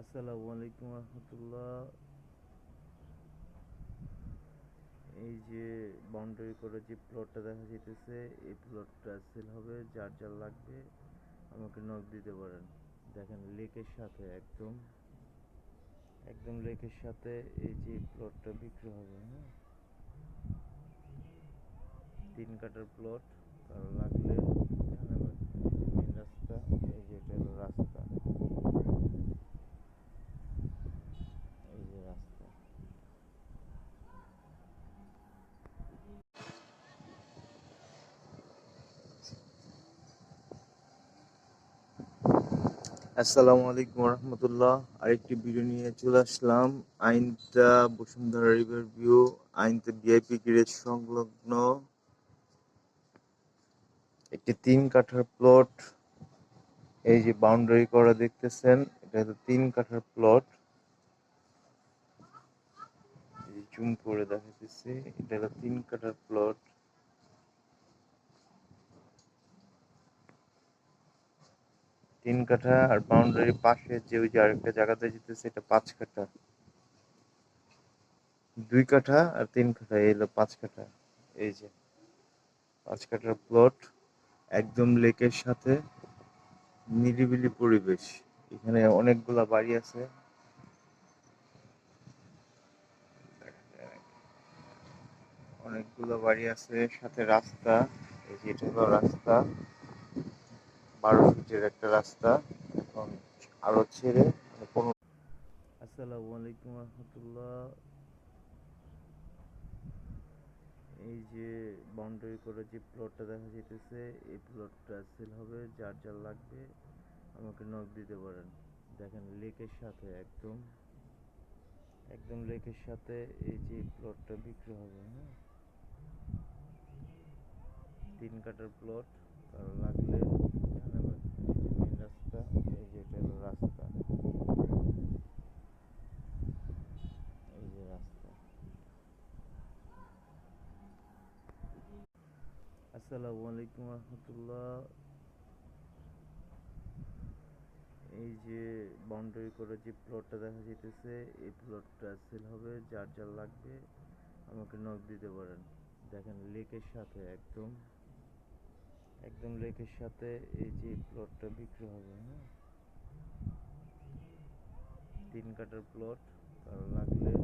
আসসালামু আলাইকুম রহমতুল্লাহ। এই যে বাউন্ডারি করে যে প্লটটা দেখা যাইতেছে, এই প্লটটা সেল হবে, যার যার লাগবে আমাকে নক দিতে পারেন। দেখেন লেকের সাথে একদম একদম লেকের সাথে এই যে প্লটটা বিক্রি হবে হ্যাঁ? তিন কাটার প্লট কারও লাগলে জানাবেন মেন রাস্তা এই যে এটা হলো রাস্তা এই যে রাস্তা আসসালামু আলাইকুম রহমতুল্লাহ। আরেকটি ভিডিও নিয়ে চলে আসলাম। আইনটা বসুন্ধরা রিভার ভিউ আইনতে ভিআইপি গ্রেড সংলগ্ন। একটি তিন কাঠার প্লট এই যে বাউন্ডারি করা দেখতেছেন, এটা হলো তিন কাঠার প্লট জুম করে দেখাতেছি এটা হলো তিন কাঠার প্লট তিন কাঠা আর বাউন্ডারি পাশে যে ওই যে আরেকটা জায়গাতে যেতেছে, এটা পাঁচ কাঠা। দুই কাঠা আর তিন কাঠা, এই হলো পাঁচ কাঠা। এই যে, পাঁচ কাঠার প্লট একদম লেকের সাথে নিরিবিলি পরিবেশ। এখানে অনেকগুলা বাড়ি আছে। অনেকগুলো বাড়ি আছে, সাথে রাস্তা। এই যে এটা হলো রাস্তা। ফিটের একটা রাস্তা, এখন আরও ছেড়ে মানে কোনো আসসালামু আলাইকুম রহমতুল্লাহ। এই যে বাউন্ডারি করে যে প্লটটা দেখা যাইতেছে, এই প্লটটা সেল হবে, যার যার লাগবে আমাকে নক দিতে পারেন। দেখেন লেকের সাথে একদম একদম লেকের সাথে এই যে প্লটটা বিক্রি হবে হ্যাঁ? তিন কাটার প্লট কারও লাগলে জানাবেন মেন রাস্তা এই যে এটা হলো রাস্তা এই যে রাস্তা আসসালামু আলাইকুম রহমতুল্লাহ। এই যে বাউন্ডারি করে যে প্লটটা দেখা যাইতেছে, এই প্লটটা সেল হবে, যার যার লাগবে আমাকে নক দিতে পারেন। দেখেন লেকের সাথে একদম একদম লেকের সাথে এই যে প্লটটা বিক্রি হবে হ্যাঁ? তিন কাটার প্লট কারও লাগলে